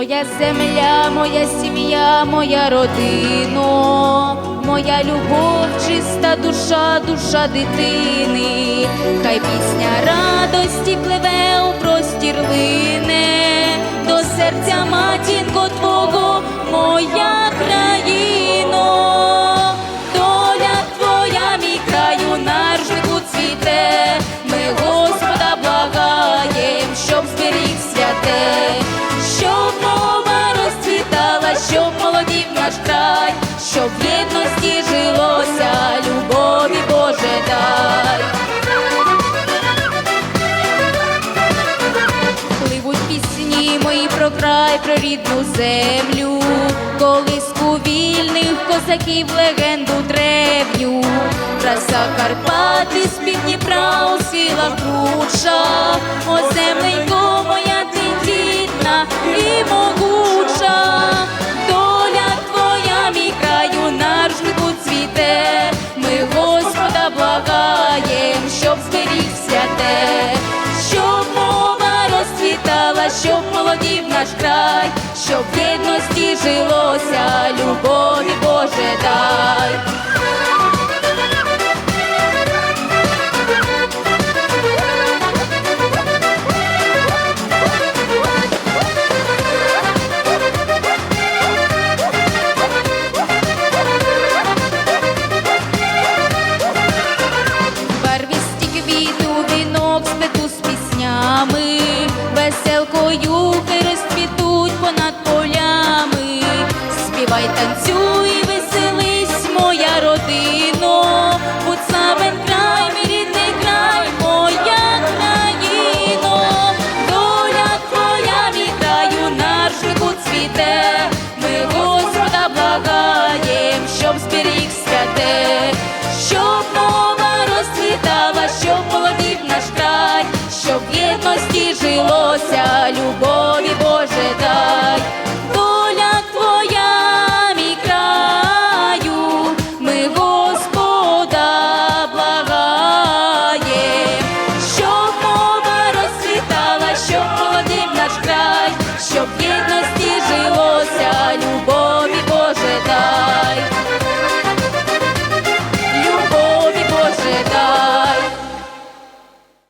Моя земля, моя сім'я, моя родина, моя любов, чиста душа, душа дитини, хай пісня радості пливе у простір лине, до серця матінко твого, моя наш край, щоб в єдності жилося, любові Боже дай. Пливуть пісні мої про край, про рідну землю, колиску вільних козаків, легенду древню, краса Карпати, з Дніпра у силах круча, о земленько моя тендітна і могуча, святе, щоб мова розцвітала, щоб молодів наш край, щоб в єдності жилося, любові Боже дай. you. щоб